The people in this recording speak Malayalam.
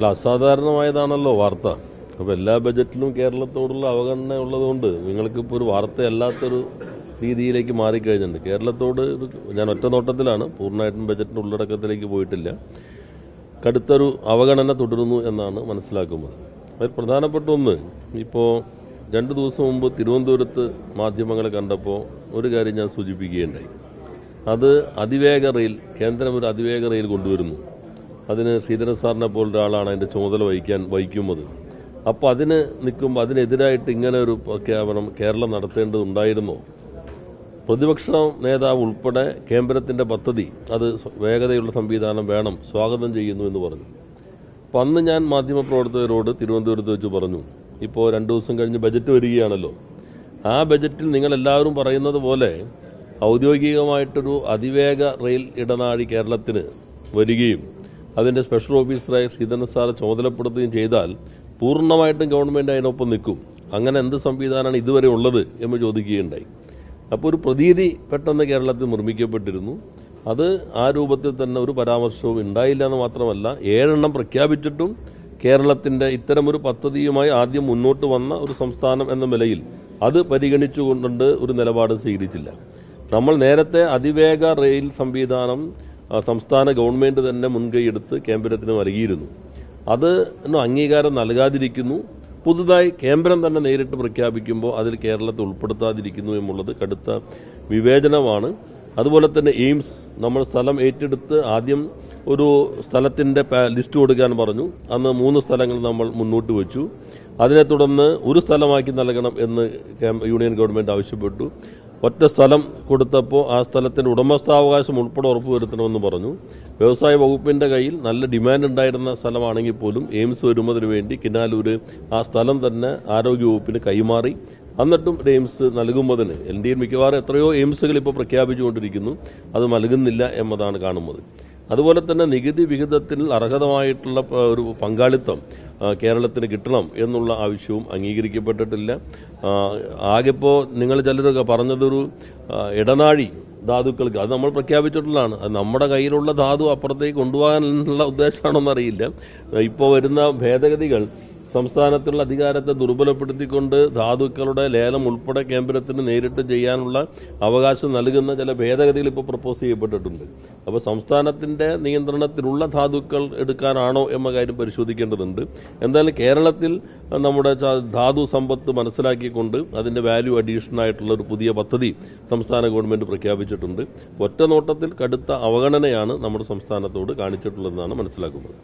അല്ല അസാധാരണമായതാണല്ലോ വാർത്ത. അപ്പോൾ എല്ലാ ബജറ്റിലും കേരളത്തോടുള്ള അവഗണന ഉള്ളതുകൊണ്ട് നിങ്ങൾക്കിപ്പോൾ ഒരു വാർത്തയല്ലാത്തൊരു രീതിയിലേക്ക് മാറിക്കഴിഞ്ഞിട്ടുണ്ട്. കേരളത്തോട് ഞാൻ ഒറ്റ നോട്ടത്തിലാണ് പൂർണമായിട്ടും ബജറ്റിന്റെ ഉള്ളടക്കത്തിലേക്ക് പോയിട്ടില്ല. കടുത്തൊരു അവഗണന തുടരുന്നു എന്നാണ് മനസ്സിലാക്കുന്നത്. അതിൽ പ്രധാനപ്പെട്ട ഒന്ന് ഇപ്പോൾ രണ്ട് ദിവസം മുമ്പ് തിരുവനന്തപുരത്ത് മാധ്യമങ്ങളെ കണ്ടപ്പോൾ ഒരു കാര്യം ഞാൻ സൂചിപ്പിക്കുകയുണ്ടായി. അത് അതിവേഗ റെയിൽ കേന്ദ്രം ഒരു അതിവേഗ റെയിൽ കൊണ്ടുവരുന്നു. അതിന് ശ്രീധരൻ സാറിനെ പോലുള്ള ഒരാളാണ് അതിന്റെ ചുമതല വഹിക്കാൻ വഹിക്കുന്നത്. അപ്പോൾ അതിന് നിൽക്കുമ്പോൾ അതിനെതിരായിട്ട് ഇങ്ങനെ ഒരു പ്രഖ്യാപനം കേരളം നടത്തേണ്ടതുണ്ടായിരുന്നോ പ്രതിപക്ഷ നേതാവ് ഉൾപ്പെടെ കേന്ദ്രത്തിന്റെ പദ്ധതി അത് വേഗതയുള്ള സംവിധാനം വേണം സ്വാഗതം ചെയ്യുന്നു എന്ന് പറഞ്ഞു. അപ്പം അന്ന് ഞാൻ മാധ്യമപ്രവർത്തകരോട് തിരുവനന്തപുരത്ത് വെച്ച് പറഞ്ഞു ഇപ്പോൾ രണ്ട് ദിവസം കഴിഞ്ഞ് ബജറ്റ് വരികയാണല്ലോ. ആ ബജറ്റിൽ നിങ്ങൾ എല്ലാവരും പറയുന്നത് പോലെ ഔദ്യോഗികമായിട്ടൊരു അതിവേഗ റെയിൽ ഇടനാഴി കേരളത്തിന് വരികയും അതിന്റെ സ്പെഷ്യൽ ഓഫീസറായ ശ്രീധരൻ സാറെ ചുമതലപ്പെടുത്തുകയും ചെയ്താൽ പൂർണമായിട്ടും ഗവൺമെന്റ് അതിനൊപ്പം നിൽക്കും. അങ്ങനെ എന്ത് സംവിധാനമാണ് ഇതുവരെ ഉള്ളത് എന്ന് ചോദിക്കുകയുണ്ടായി. അപ്പോൾ ഒരു പ്രതീതി പെട്ടെന്ന് കേരളത്തിൽ നിർമ്മിക്കപ്പെട്ടിരുന്നു. അത് ആ രൂപത്തിൽ തന്നെ ഒരു പരാമർശവും ഉണ്ടായില്ല എന്ന് മാത്രമല്ല ഏഴെണ്ണം പ്രഖ്യാപിച്ചിട്ടും കേരളത്തിന്റെ ഇത്തരമൊരു പദ്ധതിയുമായി ആദ്യം മുന്നോട്ട് വന്ന ഒരു സംസ്ഥാനം എന്ന നിലയിൽ അത് പരിഗണിച്ചുകൊണ്ട് ഒരു നിലപാട് സ്വീകരിച്ചില്ല. നമ്മൾ നേരത്തെ അതിവേഗ റെയിൽ സംവിധാനം സംസ്ഥാന ഗവൺമെന്റ് തന്നെ മുൻകൈയെടുത്ത് കേന്ദ്രത്തിന് നൽകിയിരുന്നു. അത് അംഗീകാരം നൽകാതിരിക്കുന്നു. പുതുതായി കേന്ദ്രം തന്നെ നേരിട്ട് പ്രഖ്യാപിക്കുമ്പോൾ അതിൽ കേരളത്തെ ഉൾപ്പെടുത്താതിരിക്കുന്നു എന്നുള്ളത് കടുത്ത വിവേചനമാണ്. അതുപോലെ തന്നെ എയിംസ് നമ്മൾ സ്ഥലം ഏറ്റെടുത്ത് ആദ്യം ഒരു സ്ഥലത്തിന്റെ ലിസ്റ്റ് കൊടുക്കാൻ പറഞ്ഞു. അന്ന് മൂന്ന് സ്ഥലങ്ങൾ നമ്മൾ മുന്നോട്ട് വെച്ചു. അതിനെ തുടർന്ന് ഒരു സ്ഥലമാക്കി നൽകണം എന്ന് യൂണിയൻ ഗവൺമെന്റ് ആവശ്യപ്പെട്ടു. ഒറ്റ സ്ഥലം കൊടുത്തപ്പോൾ ആ സ്ഥലത്തിന്റെ ഉടമസ്ഥാവകാശം ഉൾപ്പെടെ ഉറപ്പുവരുത്തണമെന്ന് പറഞ്ഞു. വ്യവസായ വകുപ്പിന്റെ കയ്യിൽ നല്ല ഡിമാൻഡ് ഉണ്ടായിരുന്ന സ്ഥലമാണെങ്കിൽ പോലും എയിംസ് വരുന്നതിന് വേണ്ടി കിനാലൂര് ആ സ്ഥലം തന്നെ ആരോഗ്യ വകുപ്പിന് കൈമാറി. എന്നിട്ടും ഒരു എയിംസ് നൽകുന്നതിന് എൽ ഡി എ മിക്കവാറും എത്രയോ എയിംസുകൾ ഇപ്പോൾ പ്രഖ്യാപിച്ചുകൊണ്ടിരിക്കുന്നു. അത് നൽകുന്നില്ല എന്നതാണ് കാണുന്നത്. അതുപോലെ തന്നെ നികുതി വിഹിതത്തിൽ അർഹതമായിട്ടുള്ള ഒരു പങ്കാളിത്തം കേരളത്തിന് കിട്ടണം എന്നുള്ള ആവശ്യവും അംഗീകരിക്കപ്പെട്ടിട്ടില്ല. ആകെപ്പോൾ ആകെപ്പോ നിങ്ങൾ ചിലരൊക്കെ പറഞ്ഞതൊരു ഇടനാഴി ധാതുക്കൾക്ക് അത് നമ്മൾ പ്രഖ്യാപിച്ചിട്ടുള്ളതാണ്. അത് നമ്മുടെ കയ്യിലുള്ള ധാതു അപ്പുറത്തേക്ക് കൊണ്ടുപോകാനുള്ള ഉദ്ദേശമാണോ എന്നറിയില്ല ഇപ്പോൾ വരുന്ന ഭേദഗതികൾ സംസ്ഥാനത്തുള്ള അധികാരത്തെ ദുർബലപ്പെടുത്തിക്കൊണ്ട് ധാതുക്കളുടെ ലേലം ഉൾപ്പെടെ കേന്ദ്രത്തിന് നേരിട്ട് ചെയ്യാനുള്ള അവകാശം നൽകുന്ന ചില ഭേദഗതികൾ ഇപ്പോൾ പ്രപ്പോസ് ചെയ്യപ്പെട്ടിട്ടുണ്ട്. അപ്പോൾ സംസ്ഥാനത്തിന്റെ നിയന്ത്രണത്തിലുള്ള ധാതുക്കൾ എടുക്കാനാണോ എന്ന കാര്യം പരിശോധിക്കേണ്ടതുണ്ട്. എന്തായാലും കേരളത്തിൽ നമ്മുടെ ധാതു സമ്പത്ത് മനസ്സിലാക്കിക്കൊണ്ട് അതിന്റെ വാല്യൂ അഡീഷൻ ആയിട്ടുള്ള ഒരു പുതിയ പദ്ധതി സംസ്ഥാന ഗവൺമെന്റ് പ്രഖ്യാപിച്ചിട്ടുണ്ട്. ഒറ്റ നോട്ടത്തിൽ കടുത്ത അവഗണനയാണ് നമ്മുടെ സംസ്ഥാനത്തോട് കാണിച്ചിട്ടുള്ളതെന്നാണ് മനസ്സിലാക്കുന്നത്.